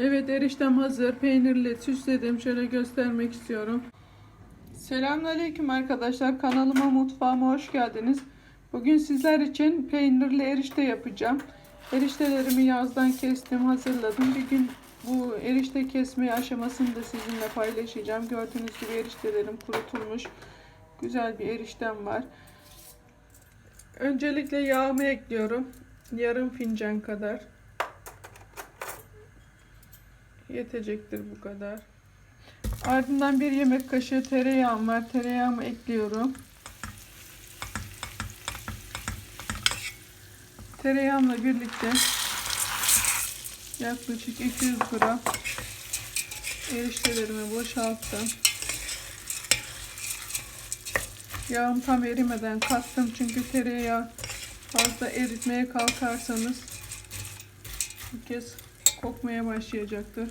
Evet eriştem hazır. Peynirli süsledim. Şöyle göstermek istiyorum. Selamünaleyküm arkadaşlar. Kanalıma mutfağıma hoş geldiniz. Bugün sizler için peynirli erişte yapacağım. Eriştelerimi yazdan kestim, hazırladım. Bir gün bu erişte kesme aşamasını da sizinle paylaşacağım. Gördüğünüz gibi eriştelerim kurutulmuş. Güzel bir eriştem var. Öncelikle yağımı ekliyorum. Yarım fincan kadar. Yetecektir bu kadar. Ardından bir yemek kaşığı tereyağım var. Tereyağımı ekliyorum. Tereyağımla birlikte yaklaşık 200 gram eriştelerimi boşalttım. Yağım tam erimeden kattım çünkü tereyağı fazla eritmeye kalkarsanız bir kez kokmaya başlayacaktır.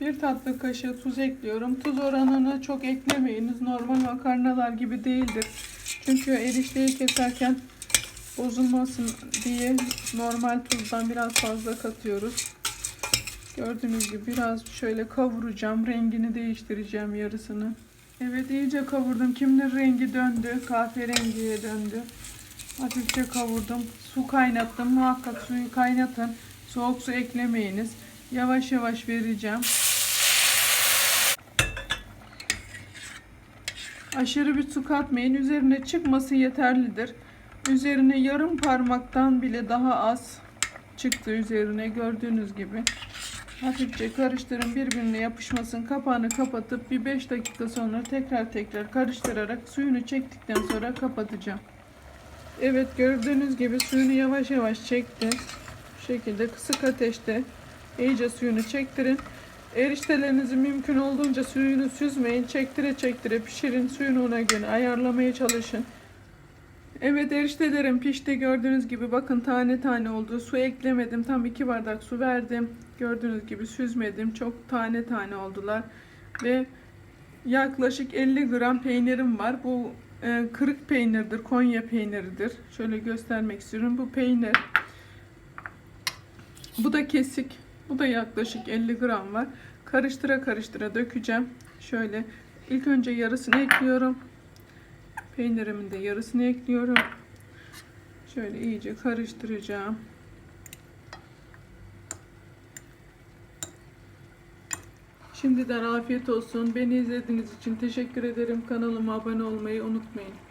Bir tatlı kaşığı tuz ekliyorum. Tuz oranını çok eklemeyiniz. Normal makarnalar gibi değildir. Çünkü erişteyi keserken bozulmasın diye normal tuzdan biraz fazla katıyoruz. Gördüğünüz gibi biraz şöyle kavuracağım. Rengini değiştireceğim yarısını. Evet iyice kavurdum. Kiminin rengi döndü. Kahverengiye döndü. Hafifçe kavurdum. Su kaynattım. Muhakkak suyu kaynatın. Soğuk su eklemeyiniz. Yavaş yavaş vereceğim. Aşırı bir su katmayın. Üzerine çıkması yeterlidir. Üzerine yarım parmaktan bile daha az çıktı üzerine gördüğünüz gibi. Hafifçe karıştırın birbirine yapışmasın. Kapağını kapatıp bir 5 dakika sonra tekrar tekrar karıştırarak suyunu çektikten sonra kapatacağım. Evet gördüğünüz gibi suyunu yavaş yavaş çekti. Şekilde kısık ateşte iyice suyunu çektirin. Eriştelerinizi mümkün olduğunca suyunu süzmeyin. Çektire çektire pişirin. Suyunu ona göre ayarlamaya çalışın. Evet eriştelerim pişti. Gördüğünüz gibi bakın tane tane oldu. Su eklemedim. Tam 2 bardak su verdim. Gördüğünüz gibi süzmedim. Çok tane tane oldular. Ve yaklaşık 50 gram peynirim var. Bu e, kırık peynirdir. Konya peyniridir. Şöyle göstermek istiyorum. Bu peynir. Bu da kesik. Bu da yaklaşık 50 gram var. Karıştıra karıştıra dökeceğim. Şöyle ilk önce yarısını ekliyorum. Peynirimin de yarısını ekliyorum. Şöyle iyice karıştıracağım. Şimdiden afiyet olsun. Beni izlediğiniz için teşekkür ederim. Kanalıma abone olmayı unutmayın.